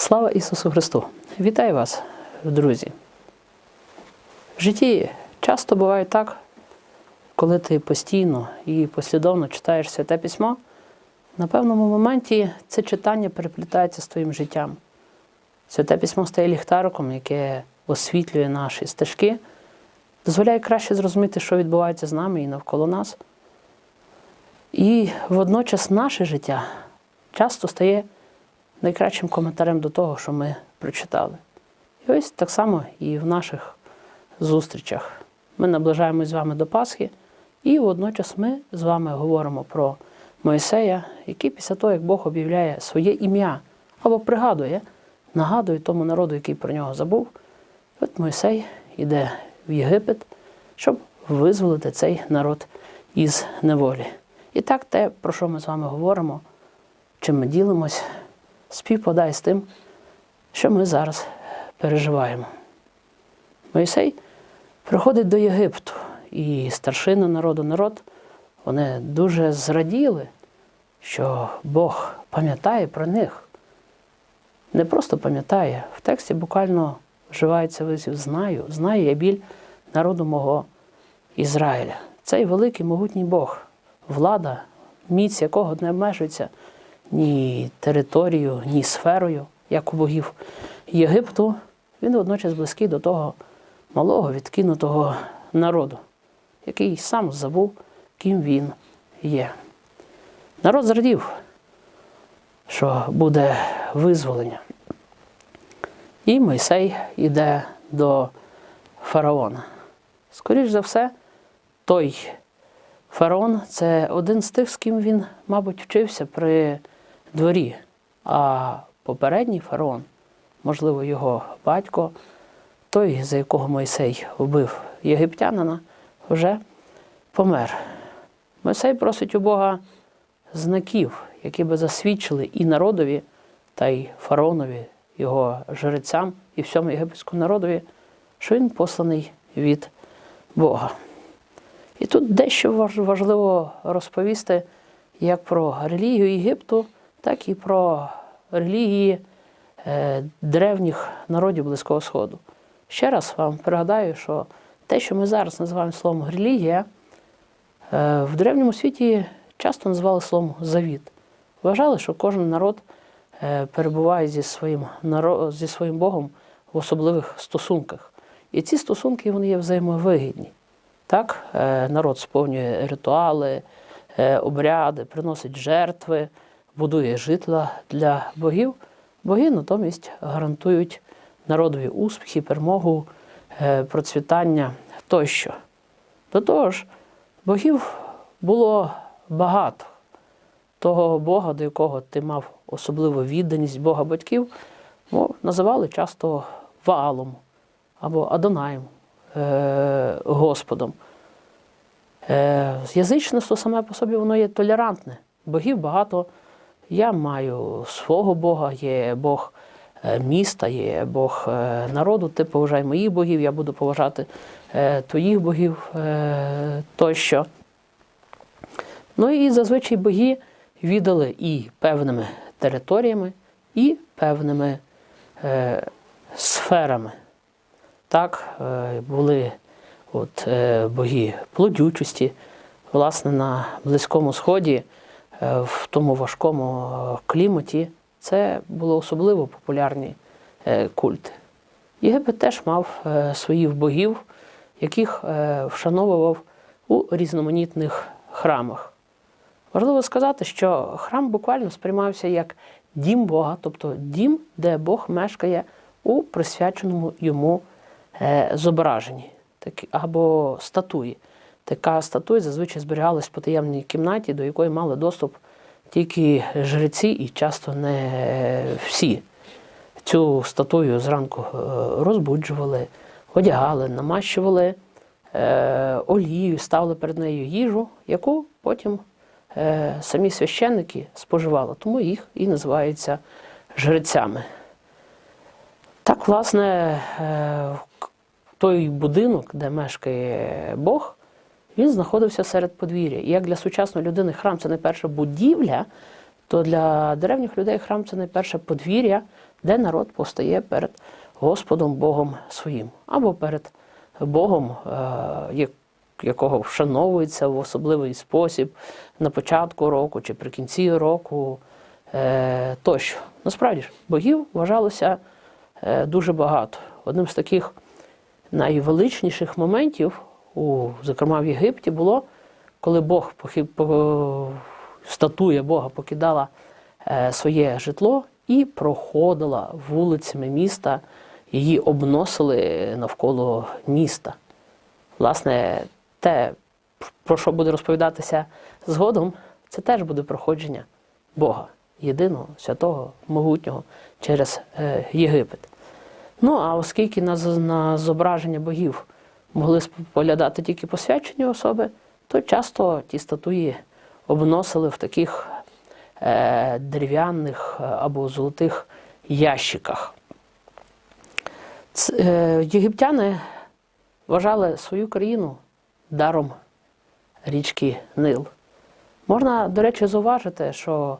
Слава Ісусу Христу! Вітаю вас, друзі! В житті часто буває так, коли ти постійно і послідовно читаєш святе письмо, на певному моменті це читання переплітається з твоїм життям. Святе письмо стає ліхтариком, яке освітлює наші стежки, дозволяє краще зрозуміти, що відбувається з нами і навколо нас. І водночас наше життя часто стає найкращим коментарем до того, що ми прочитали. І ось так само і в наших зустрічах. Ми наближаємось з вами до Пасхи, і водночас ми з вами говоримо про Моїсея, який після того, як Бог об'являє своє ім'я або пригадує, нагадує тому народу, який про нього забув. От Мойсей йде в Єгипет, щоб визволити цей народ із неволі. І так те, про що ми з вами говоримо, чим ми ділимось, співпадає з тим, що ми зараз переживаємо. Мойсей приходить до Єгипту, і старшина народу, народ, вони дуже зраділи, що Бог пам'ятає про них. Не просто пам'ятає, в тексті буквально вживається визів знаю, знаю я біль народу мого Ізраїля. Цей великий могутній Бог, влада, міць якого не обмежується ні територією, ні сферою, як у богів Єгипту, він водночас близький до того малого відкинутого народу, який сам забув, ким він є. Народ зрадів, що буде визволення. І Мойсей йде до фараона. Скоріш за все, той фараон це один з тих, з ким він, мабуть, вчився при дворі. А попередній фараон, можливо, його батько, той, за якого Мойсей вбив єгиптянина, вже помер. Мойсей просить у Бога знаків, які би засвідчили і народові, та й фараонові, його жрецям і всьому єгипетському народові, що він посланий від Бога. І тут дещо важливо розповісти як про релігію Єгипту, так і про релігії е, древніх народів Близького Сходу. Ще раз вам пригадаю, що те, що ми зараз називаємо словом релігія, е, в древньому світі часто називали словом завіт. Вважали, що кожен народ е, перебуває зі своїм, зі своїм Богом в особливих стосунках. І ці стосунки вони є взаємовигідні. Так, народ сповнює ритуали, обряди, приносить жертви, будує житла для богів. Боги натомість гарантують народові успіхи, перемогу, е, процвітання тощо. До того ж, богів було багато. Того Бога, до якого ти мав особливу відданість Бога батьків, називали часто Ваалом або Адонаєм, е, Господом. Е, язичництво саме по собі воно є толерантне. Богів багато. Я маю свого Бога, є Бог е, міста, є Бог е, народу. Ти поважай моїх богів, я буду поважати е, твоїх богів тощо. Ну і зазвичай боги віддали і певними територіями, і певними сферами. Так, були от, боги плодючості. Власне, на Близькому Сході, в тому важкому е, кліматі, це було особливо популярні е, культи. Єгипет теж мав е, своїх богів, яких е, вшановував у різноманітних храмах. Важливо сказати, що храм буквально сприймався як дім Бога, тобто дім, де Бог мешкає у присвяченому йому е, зображенні або статуї. Така статуя зазвичай зберігалась в потаємній кімнаті, до якої мали доступ тільки жреці і часто не всі. Цю статую зранку е, розбуджували, одягали, намащували е, олією, ставили перед нею їжу, яку потім е, самі священники споживали, тому їх і називаються жрецями. Так, власне, той будинок, де мешкає Бог, він знаходився серед подвір'я. І як для сучасної людини храм це найперша будівля, то для древніх людей храм це найперше подвір'я, де народ постає перед Господом Богом своїм, або перед Богом, е, якого вшановується в особливий спосіб на початку року чи при кінці року е, тощо. Насправді ж, богів вважалося е, дуже багато. Одним з таких найвеличніших моментів, у, зокрема в Єгипті, було, коли Бог статуя Бога покидала е, своє житло і проходила вулицями міста, її обносили навколо міста. Власне, те, про що буде розповідатися згодом, це теж буде проходження Бога, єдиного, святого, могутнього через е, Єгипет. Ну, а оскільки на, на зображення богів могли споглядати тільки посвячені особи, то часто ті статуї обносили в таких е, дерев'яних е, або золотих ящиках. Ц- е, єгиптяни вважали свою країну даром річки Нил. Можна, до речі, зауважити, що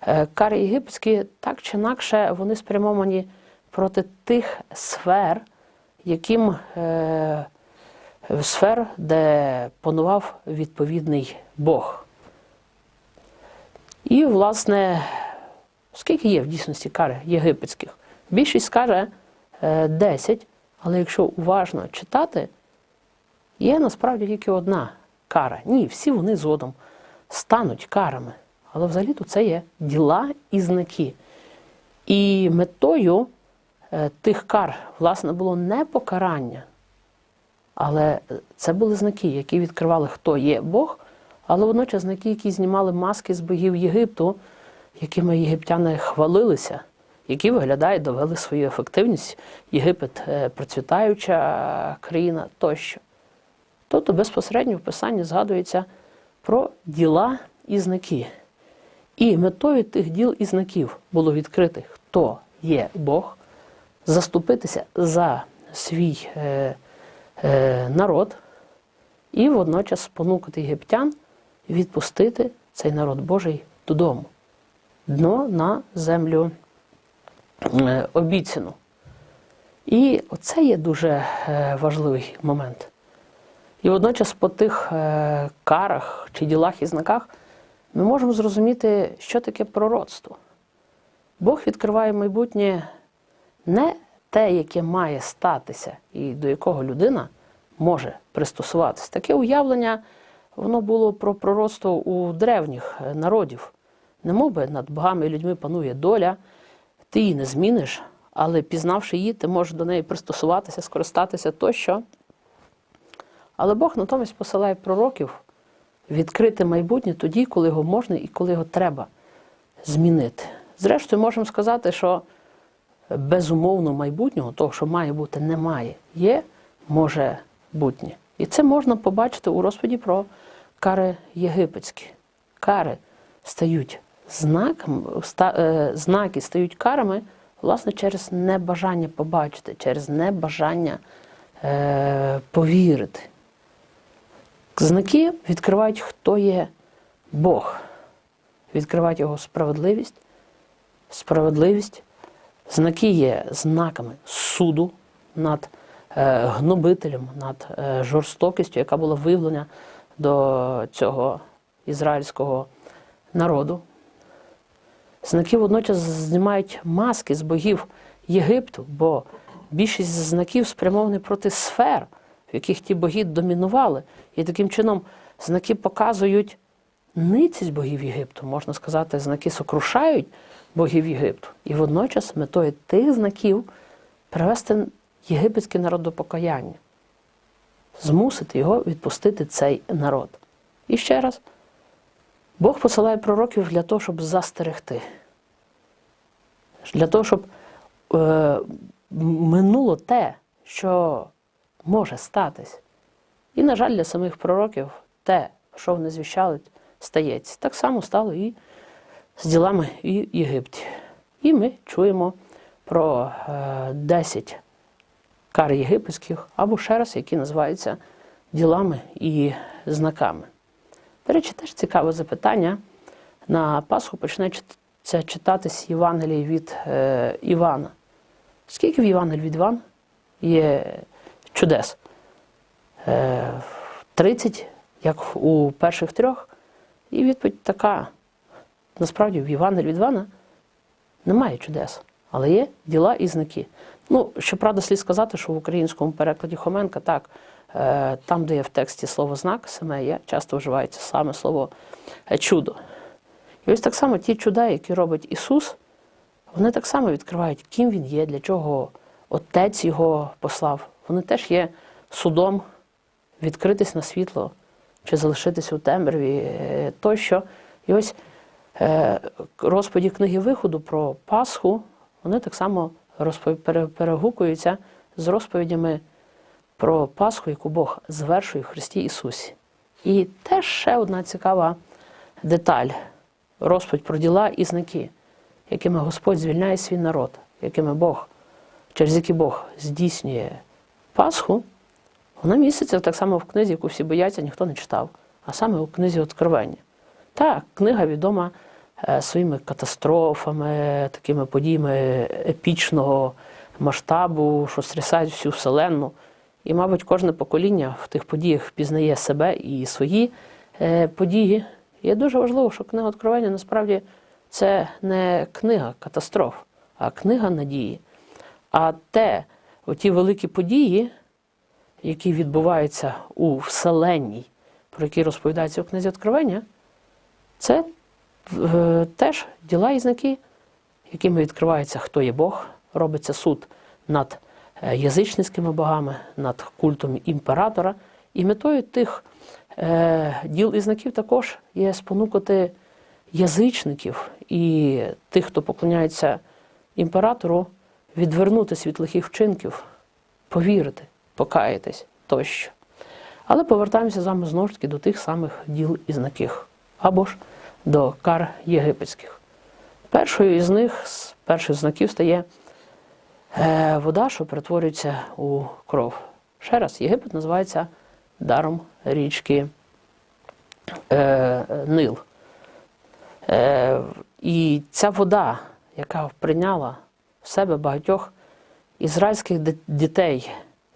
е, кари єгипетські так чи інакше вони спрямовані проти тих сфер, яким е, сфер, де панував відповідний Бог. І, власне, скільки є в дійсності кари єгипетських? Більшість скаже е, 10, але якщо уважно читати, є насправді тільки одна кара. Ні, всі вони згодом стануть карами. Але взагалі-то це є діла і знаки. І метою е, тих кар, власне, було не покарання, але це були знаки, які відкривали, хто є Бог, але водночас знаки, які знімали маски з богів Єгипту, якими єгиптяни хвалилися, які виглядає, довели свою ефективність. Єгипет е, процвітаюча країна тощо. Тобто безпосередньо в Писанні згадується про діла і знаки. І метою тих діл і знаків було відкрити, хто є Бог, заступитися за свій е, е, народ і водночас спонукати єгиптян відпустити цей народ Божий додому, дно на землю е, обіцяну. І оце є дуже е, важливий момент. І водночас по тих е, карах чи ділах і знаках ми можемо зрозуміти, що таке пророцтво. Бог відкриває майбутнє не те, яке має статися, і до якого людина може пристосуватися. Таке уявлення воно було про пророцтво у древніх народів. Не би над богами і людьми панує доля, ти її не зміниш, але пізнавши її, ти можеш до неї пристосуватися, скористатися тощо. Але Бог натомість посилає пророків відкрити майбутнє тоді, коли його можна і коли його треба змінити. Зрештою, можемо сказати, що безумовно майбутнього, того, що має бути, немає. Є, може бутнє. І це можна побачити у розповіді про кари єгипетські. Кари стають знаком, е, знаки стають карами, власне, через небажання побачити, через небажання е, повірити. Знаки відкривають, хто є Бог, відкривають його справедливість, справедливість. Знаки є знаками суду над е, гнобителем, над е, жорстокістю, яка була виявлена до цього ізраїльського народу. Знаки водночас знімають маски з богів Єгипту, бо більшість знаків спрямовані проти сфер, в яких ті боги домінували. І таким чином знаки показують ницість богів Єгипту, можна сказати, знаки сокрушають богів Єгипту. І водночас метою тих знаків привести єгипетський народ до покаяння, змусити його відпустити цей народ. І ще раз, Бог посилає пророків для того, щоб застерегти, для того, щоб е, минуло те, що може статись. І, на жаль, для самих пророків те, що вони звіщали, стається. Так само стало і з ділами і Єгипті. І ми чуємо про е, 10 кар єгипетських, або ще раз, які називаються ділами і знаками. До речі, теж цікаве запитання. На Пасху почне чит- це Євангелії від е, Івана. Скільки в Євангелії від Івана є чудес? Е, 30, як у перших трьох. І відповідь така. Насправді в Євангелії від Івана немає чудес, але є діла і знаки. Ну, щоправда, слід сказати, що в українському перекладі Хоменка так, е, там, де є в тексті слово знак, саме є, часто вживається саме слово е, чудо. І ось так само ті чуда, які робить Ісус, вони так само відкривають, ким Він є, для чого Отець Його послав. Вони теж є судом відкритись на світло чи залишитись у темряві е, тощо. І ось розповіді книги виходу про Пасху, вони так само перегукуються з розповідями про Пасху, яку Бог звершує в Христі Ісусі. І теж ще одна цікава деталь розповідь про діла і знаки, якими Господь звільняє свій народ, якими Бог, через які Бог здійснює Пасху, вона міститься так само в книзі, яку всі бояться, ніхто не читав, а саме у книзі Откровення. Так, книга відома е, своїми катастрофами, такими подіями епічного масштабу, що стрясають всю вселенну. І, мабуть, кожне покоління в тих подіях пізнає себе і свої е, події. І дуже важливо, що книга Откровення насправді це не книга катастроф, а книга надії. А те, оті великі події, які відбуваються у Вселенній, про які розповідається у книзі Откровення, це е, теж діла і знаки, якими відкривається, хто є Бог, робиться суд над е, язичницькими богами, над культом імператора. І метою тих е, діл і знаків також є спонукати язичників і тих, хто поклоняється імператору, відвернутися від лихих вчинків, повірити, покаятись тощо. Але повертаємося з вами знову ж таки до тих самих діл і знаків, або ж до кар єгипетських. Першою із них, з перших знаків стає е, вода, що перетворюється у кров. Ще раз, Єгипет називається даром річки е, Нил. Е, і ця вода, яка прийняла в себе багатьох ізраїльських дітей,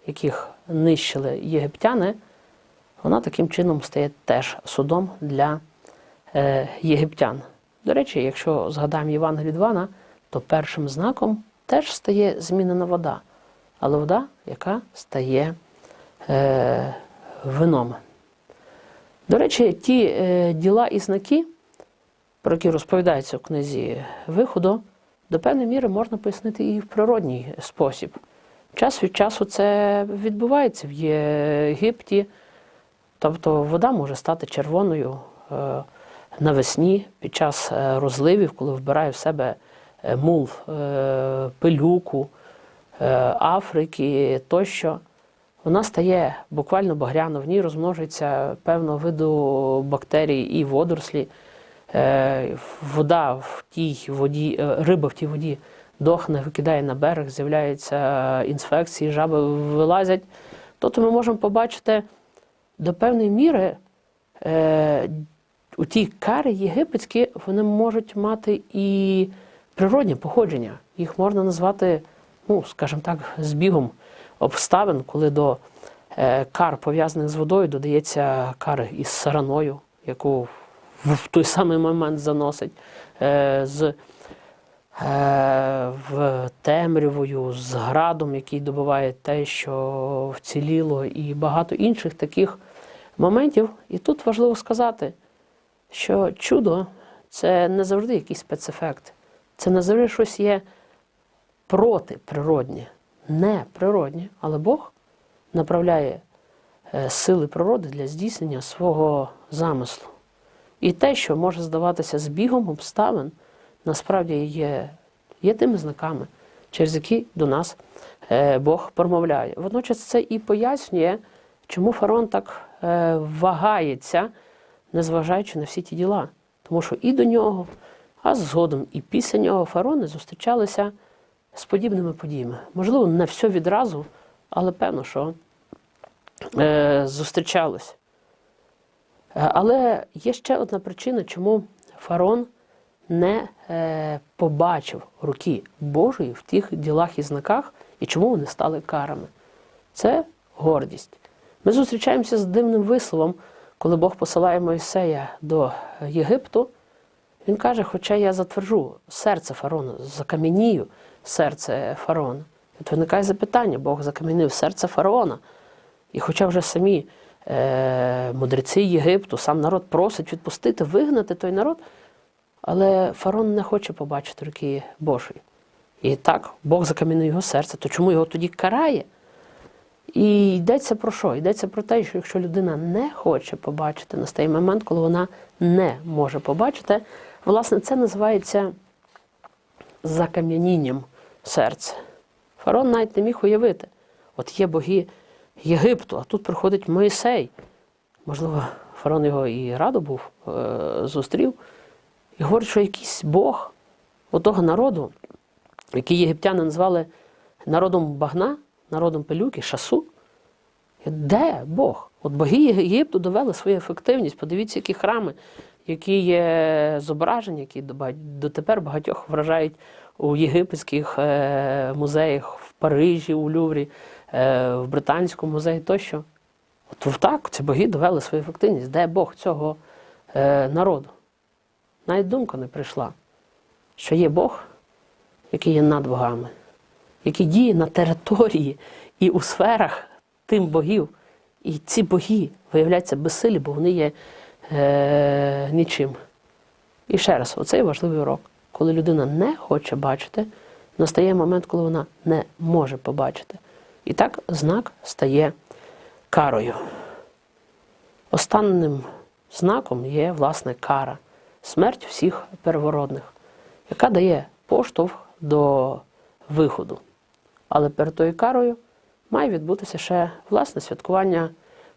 яких нищили єгиптяни, вона таким чином стає теж судом для єгиптян. До речі, якщо згадаємо від Івана, то першим знаком теж стає змінена вода, але вода, яка стає е, вином. До речі, ті е, діла і знаки, про які розповідається в книзі виходу, до певної міри можна пояснити і в природній спосіб. Час від часу це відбувається в Єгипті, тобто вода може стати червоною е, навесні під час е, розливів, коли вбирає в себе е, мул, е, пилюку, Африки тощо. Вона стає буквально багряно, в ній розмножується певного виду бактерій і водорослі. Вода в тій воді, риба в тій воді дохне, викидає на берег, з'являються інфекції, жаби вилазять. Тобто ми можемо побачити до певної міри у ті кари єгипетські вони можуть мати і природнє походження. Їх можна назвати, ну, скажімо так, збігом обставин, коли до е, кар, пов'язаних з водою, додається кар із сараною, яку в той самий момент заносить, е, з е, в темрявою, з градом, який добиває те, що вціліло, і багато інших таких моментів. І тут важливо сказати, що чудо це не завжди якийсь спецефект. Це не завжди щось є протиприроднє, не природнє, але Бог направляє е, сили природи для здійснення свого замислу. І те, що може здаватися збігом обставин, насправді є, є тими знаками, через які до нас е, Бог промовляє. Водночас це і пояснює, чому фараон так е, вагається, незважаючи на всі ті діла. Тому що і до нього, а згодом і після нього фараони зустрічалися з подібними подіями. Можливо, не все відразу, але певно, що е, зустрічалися. Е, Але є ще одна причина, чому фараон не е, побачив руки Божої в тих ділах і знаках, і чому вони стали карами. Це гордість. Ми зустрічаємося з дивним висловом, коли Бог посилає Мойсея до Єгипту. Він каже: Хоча я затверджу серце фараона, закам'янію серце фараона. От виникає запитання, Бог закам'янив серце фараона. І хоча вже самі е, мудреці Єгипту, сам народ просить відпустити, вигнати той народ, але фараон не хоче побачити руки Божої. І так, Бог закам'янив його серце, то чому його тоді карає? І йдеться про що? Йдеться про те, що якщо людина не хоче побачити, настає момент, коли вона не може побачити, власне, це називається закам'янінням серця. Фарон навіть не міг уявити. От є боги Єгипту, а тут приходить Моїсей. Можливо, фарон його і радо був, е, зустрів, і говорить, що якийсь Бог отого народу, який єгиптяни назвали народом багна, народом пилюки, шасу. Де Бог? От боги Єгипту довели свою ефективність. Подивіться, які храми, які є зображення, які дотепер багатьох вражають у єгипетських е, музеях в Парижі, у Люврі, е, в Британському музеї тощо. От так ці боги довели свою ефективність. Де Бог цього е, народу? Навіть думка не прийшла, що є Бог, який є над богами, який діє на території і у сферах тим богів. І ці боги виявляються безсилі, бо вони є е, нічим. І ще раз, оцей важливий урок. Коли людина не хоче бачити, настає момент, коли вона не може побачити. І так знак стає карою. Останнім знаком є, власне, кара, смерть всіх первородних, яка дає поштовх до виходу. Але перед тою карою має відбутися ще власне святкування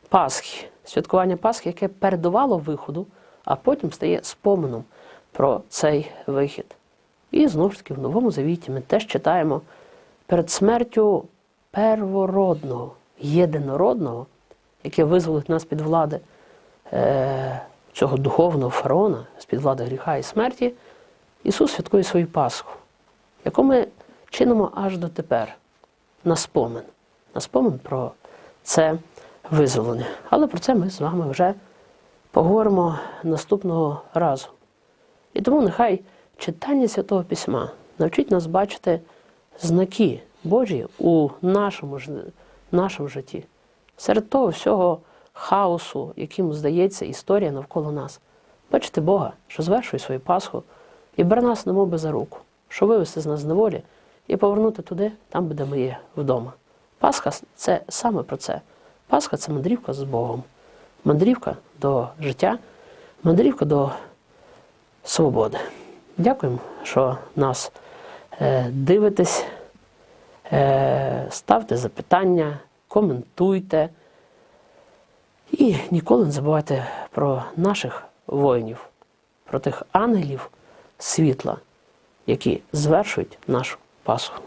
Пасхи. Святкування Пасхи, яке передувало виходу, а потім стає споменом про цей вихід. І знову ж таки в Новому Завіті ми теж читаємо перед смертю первородного, єдинородного, яке визволить нас під влади е, цього духовного фараона, з-під влади гріха і смерті, Ісус святкує свою Пасху, яку ми чинимо аж дотепер на спомин. На спомин про це визволення. Але про це ми з вами вже поговоримо наступного разу. І тому нехай читання Святого Письма навчить нас бачити знаки Божі у нашому, нашому житті. Серед того всього хаосу, яким здається історія навколо нас. Бачити Бога, що звершує свою Пасху і бере нас немов би за руку, що вивести з нас з неволі і повернути туди, там, де ми є вдома. Пасха це саме про це. Пасха це мандрівка з Богом, мандрівка до життя, мандрівка до свободи. Дякуємо, що нас е, дивитесь, е, ставте запитання, коментуйте. І ніколи не забувайте про наших воїнів, про тих ангелів світла, які звершують нашу Пасху.